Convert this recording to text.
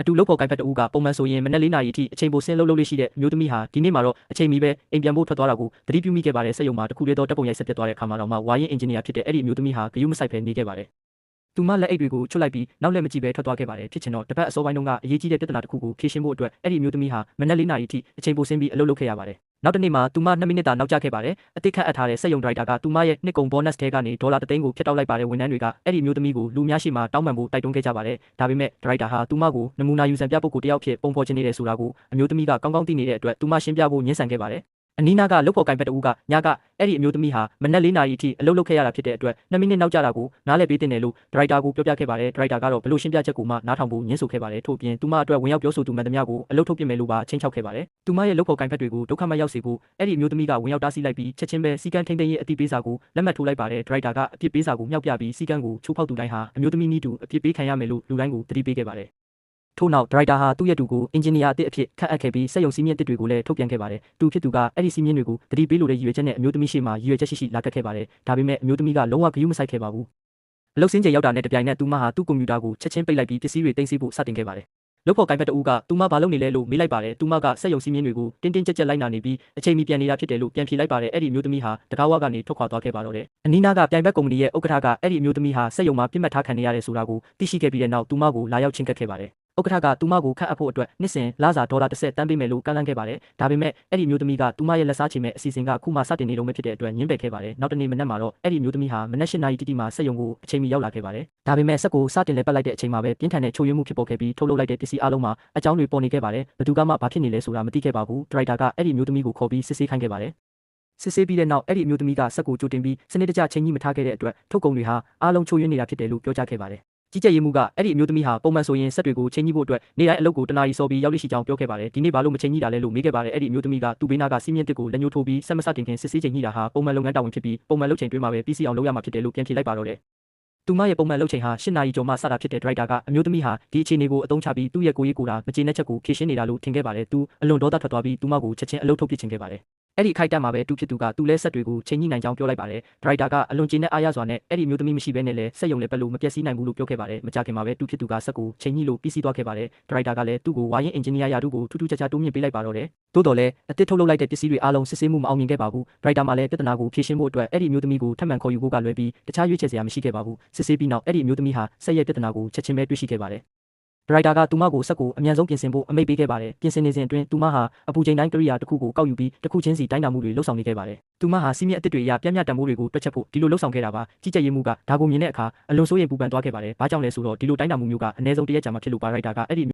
အတူလုပ်ဖို့ကိုင်ဖက်တဦးကပုံမှန်ဆိုရင်မနက်၄နာရီအထိအချိန်ပိုဆင်းလုပ်လုပ်လေးရှိတဲ့အမျိုးသမီးဟာဒီနေ့မှာတော့အချိန်မီပဲအိမ်ပြန်ဖို့ထွက်သွားတာကိုသတိပြုမိခဲ့ပါတယ်စက်ရုံမှာတခုတည်းသောတပ်ပုံရိုက်ဆက်ပြတ်သွားတဲ့အခါမှာတော့မှဝါရင်အင်ဂျင်နီယာဖြစ်တဲ့အဲ့ဒီအမျိုးသမီးဟာဂယုမဆိုင်ပဲနေခဲ့ပါတယ်သူမလက်အိတ်တွေကိုချွတ်လိုက်ပြီးနောက်လက်မကြည့်ပဲထွက်သွားခဲ့ပါတယ်ဖြစ်ချင်တော့တပတ်အစောပိုင်းတုန်းကအရေးကြီးတဲ့ပြဿနာတစ်ခုကိုဖြေရှင်းဖို့အတွက်အဲ့ဒီအမျိုးသမီးဟာမနက်၄နာရီအထိအချိန်ပိုဆင်းပြီးအလုပ်လုပ်ခဲ့ရပါတယ် နောက်တစ်နေ့မှာသူမ2မိနစ်တာနောက်ကျခဲ့ပါတယ်အတိတ်ခတ်အပ်ထားတဲ့စက်ရုံဒရိုက်တာကသူမရဲ့နှစ်ကုန်ဘောနတ်ထဲကနေဒေါ်လာ3သိန်းကိုဖျက်တောက်လိုက်ပါတယ်ဝန်ထမ်းတွေကအဲ့ဒီအမျိုးသမီးကိုလူများရှိမှတောင်းပန်ဖို့တိုက်တွန်းခဲ့ကြပါတယ်ဒါပေမဲ့ဒရိုက်တာဟာသူမကိုနမူနာယူဆန်ပြပုဂ္ဂိုလ်တစ်ယောက်ဖြစ်ပုံဖော်ခြင်းနေတယ်ဆိုတာကိုအမျိုးသမီးကကောင်းကောင်းသိနေတဲ့အတွက်သူမရှင်းပြဖို့ညှင်းဆန်ခဲ့ပါတယ် အနီးနားကလုတ်ဖို့ကင်ဖက်တူကညကအဲ့ဒီအမျိုးသမီးဟာမနက်၄နာရီအထိအလုပ်လုပ်ခဲ့ရတာဖြစ်တဲ့အတွက်2မိနစ်နောက်ကျတာကိုနားလည်ပေးတင်တယ်လို့ဒရိုက်တာကိုပြောပြခဲ့ပါတယ်ဒရိုက်တာကတော့ဘလို့ရှင်းပြချက်ကိုမှနားထောင်ဖို့ညှင်းဆိုခဲ့ပါတယ်ထို့ပြင်သူမအတွက်ဝင်ရောက်ပြောဆိုသူမှန်သမျှကိုအလုပ်ထုတ်ပြမယ်လို့ပါချင်းချောက်ခဲ့ပါတယ်သူမရဲ့လုတ်ဖို့ကင်ဖက်တွေကိုဒုက္ခမရောက်စေဖို့အဲ့ဒီအမျိုးသမီးကဝင်ရောက်တားဆီးလိုက်ပြီးချက်ချင်းပဲစီကန်းထိန်သိမ်းရေးအတိပေးစာကိုလက်မှတ်ထိုးလိုက်ပါတယ်ဒရိုက်တာကအပြစ်ပေးစာကိုမြှောက်ပြပြီးစီကန်းကိုချိုးဖောက်သူတိုင်းဟာအမျိုးသမီးနည်းတူအပြစ်ပေးခံရမယ်လို့လူတိုင်းကိုသတိပေးခဲ့ပါတယ် ထို့နောက်ဒရိုက်တာဟာသူ့ရဲ့တူကိုအင်ဂျင်နီယာအသစ်အဖြစ်ခန့်အပ်ခဲ့ပြီးစက်ရုံစီးမြင့်တစ်တွေကိုလည်းထုတ်ပြန်ခဲ့ပါတယ်။သူဖြစ်သူကအဲ့ဒီစီးမြင့်တွေကိုတတိပေးလို့တဲ့ရည်ရွယ်ချက်နဲ့အမျိုးသမီးရှိမှရည်ရွယ်ချက်ရှိရှိလာကတ်ခဲ့ပါတယ်။ဒါပေမဲ့အမျိုးသမီးကလုံးဝဂရုမစိုက်ခဲ့ပါဘူး။အလုပ်စင်းချိန်ရောက်တာနဲ့တပြိုင်နက်သူမဟာသူ့ကွန်ပျူတာကိုချက်ချင်းပိတ်လိုက်ပြီးပစ္စည်းတွေတင်စီဖို့စတင်ခဲ့ပါတယ်။လုပ်ဖို့ကိုင်ဖက်တူကသူမဘာလုပ်နေလဲလို့မေးလိုက်ပါတယ်။သူမကစက်ရုံစီးမြင့်တွေကိုတင်းတင်းကြပ်ကြပ်လိုက်နာနေပြီးအချိန်မီပြန်နေတာဖြစ်တယ်လို့ပြန်ဖြေလိုက်ပါတယ်။အဲ့ဒီအမျိုးသမီးဟာတကားဝကနေထွက်ခွာသွားခဲ့ပါတော့တယ်။အနီးနားကပြိုင်ဘက်ကုမ္ပဏီရဲ့ဥက္ကဋ္ဌကအဲ့ဒီအမျိုးသမီးဟာစက်ရုံမှာပြစ်မှတ်ထားခံနေရတယ်ဆိုတာကိုသိရှိခဲ့ပြီးတဲ့နောက်သူမကိုလာရောက်ချင်းကပ်ခဲ့ပါတယ်။ ဥက္ကဋ္ဌကသူမကိုခန့်အပ်ဖို့အတွက်နှစ်စဉ်လစာဒေါ်လာ30တန်းပေးမယ်လို့ကန့်လန့်ခဲ့ပါတယ်။ဒါပေမဲ့အဲ့ဒီမျိုးသမီးကသူမရဲ့လက်စားချေမဲ့အစီအစဉ်ကခုမှစတင်နေတော့မှဖြစ်တဲ့အတွက်ညှင်းပယ်ခဲ့ပါတယ်။နောက်တနေ့မနက်မှာတော့အဲ့ဒီမျိုးသမီးဟာမနက်၈နာရီတိတိမှာစက်ရုံကိုအချိန်မီရောက်လာခဲ့ပါတယ်။ဒါပေမဲ့စက်ကိုစတင်လဲပတ်လိုက်တဲ့အချိန်မှာပဲပြင်းထန်တဲ့ချိုးယွင်းမှုဖြစ်ပေါ်ခဲ့ပြီးထုတ်လုပ်လိုက်တဲ့ပစ္စည်းအလုံးမှာအကြောင်းတွေပေါ်နေခဲ့ပါတယ်။ဘသူကမှဘာဖြစ်နေလဲဆိုတာမသိခဲ့ပါဘူး။ဒရိုက်တာကအဲ့ဒီမျိုးသမီးကိုခေါ်ပြီးစစ်ဆေးခိုင်းခဲ့ပါတယ်။စစ်ဆေးပြီးတဲ့နောက်အဲ့ဒီအမျိုးသမီးကစက်ကိုကြိုတင်ပြီးစနစ်တကျချိန်ကြီးမထားခဲ့တဲ့အတွက်ထုတ်ကုန်တွေဟာအားလုံးချိုးယွင်းနေတာဖြစ်တယ်လို့ပြောကြားခဲ့ပါတယ်။ ကြီးကြပ်ရေးမှုကအဲ့ဒီအမျိုးသမီးဟာပုံမှန်ဆိုရင်စက်တွေကိုချိန်ကြီးဖို့အတွက်နေ့တိုင်းအလုပ်ကိုတနာရီစောပြီးရောက်လိရှိကြောင်းပြောခဲ့ပါတယ်ဒီနေ့ဘာလို့မချိန်ကြီးတာလဲလို့မေးခဲ့ပါတယ်အဲ့ဒီအမျိုးသမီးကသူ့ဘေးနားကစီးမြင့်တစ်ကိုလက်ညှိုးထိုးပြီးဆက်မစတင်ခင်စစ်ဆေးချိန်ကြီးတာဟာပုံမှန်လုပ်ငန်းတာဝန်ဖြစ်ပြီးပုံမှန်လုပ်ချိန်တွင်းမှာပဲပြီးစီအောင်လုပ်ရမှာဖြစ်တယ်လို့ပြန်ဖြေလိုက်ပါတော့တယ်သူမရဲ့ပုံမှန်လုပ်ချိန်ဟာ၈နာရီကျော်မှစတာဖြစ်တဲ့ဒရိုက်တာကအမျိုးသမီးဟာဒီအခြေအနေကိုအသုံးချပြီးသူ့ရဲ့ကိုယ်ရေးကိုယ်တာမကျေနပ်ချက်ကိုဖြေရှင်းနေတာလို့ထင်ခဲ့ပါတယ်။သူအလွန်ဒေါသထွက်သွားပြီးသူမကိုချက်ချင်းအလုပ်ထုတ်ပစ်ချင်ခဲ့ပါတယ်။ အဲ့ဒီအခိုက်အတန့်မှာပဲသူဖြစ်သူကသူလဲဆက်တွေကိုချိန်ညှိနိုင်ကြောင်းပြောလိုက်ပါတယ်။ဒရိုက်တာကအလွန်ကျေနပ်အားရစွာနဲ့အဲ့ဒီမျိုးသမီးမရှိဘဲနဲ့လည်းဆက်ယုံလည်းပဲလို့မပျက်စီးနိုင်ဘူးလို့ပြောခဲ့ပါတယ်။မကြခင်မှာပဲသူဖြစ်သူကဆက်ကိုချိန်ညှိလို့ပြီးစီးသွားခဲ့ပါတယ်။ဒရိုက်တာကလည်းသူ့ကိုဝါရင်အင်ဂျင်နီယာရာထူးကိုထူးထူးခြားခြားတိုးမြှင့်ပေးလိုက်ပါတော့တယ်။သို့တော်လည်းအသစ်ထုတ်လုပ်လိုက်တဲ့ပစ္စည်းတွေအားလုံးစစ်ဆေးမှုမအောင်မြင်ခဲ့ပါဘူး။ဒရိုက်တာမှလည်းပြဿနာကိုဖြေရှင်းဖို့အတွက်အဲ့ဒီမျိုးသမီးကိုထပ်မံခေါ်ယူဖို့ကလွယ်ပြီးတခြားရွေးချယ်စရာမရှိခဲ့ပါဘူး။စစ်ဆေးပြီးနောက်အဲ့ဒီမျိုးသမီးဟာဆက်ရဲ့ပြဿနာကိုချက်ချင်းပဲတွေ့ရှိခဲ့ပါတယ်။ ဒရိုက်တာကသူမကိုဆက်ကိုအမြန်ဆုံးပြင်ဆင်ဖို့အမိန့်ပေးခဲ့ပါတယ်။ပြင်ဆင်နေစဉ်အတွင်းသူမဟာအပူချိန်တိုင်းကိရိယာတစ်ခုကိုကောက်ယူပြီးတစ်ခုချင်းစီတိုင်းတာမှုတွေလှုပ်ဆောင်နေခဲ့ပါတယ်။သူမဟာစီးမြင့်အသစ်တွေအရပြင်းပြတံမိုးတွေကိုတွက်ချက်ဖို့ဒီလိုလှုပ်ဆောင်ခဲ့တာပါ။ကြီးကြပ်ရေးမှုကဒါကိုမြင်တဲ့အခါအလွန်စိုးရိမ်ပူပန်သွားခဲ့ပါတယ်။ဘာကြောင့်လဲဆိုတော့ဒီလိုတိုင်းတာမှုမျိုးကအ ਨੇ ဆုံးတရက်ကြာမှဖြစ်လို့ပါရိုက်တာကအဲ့ဒီ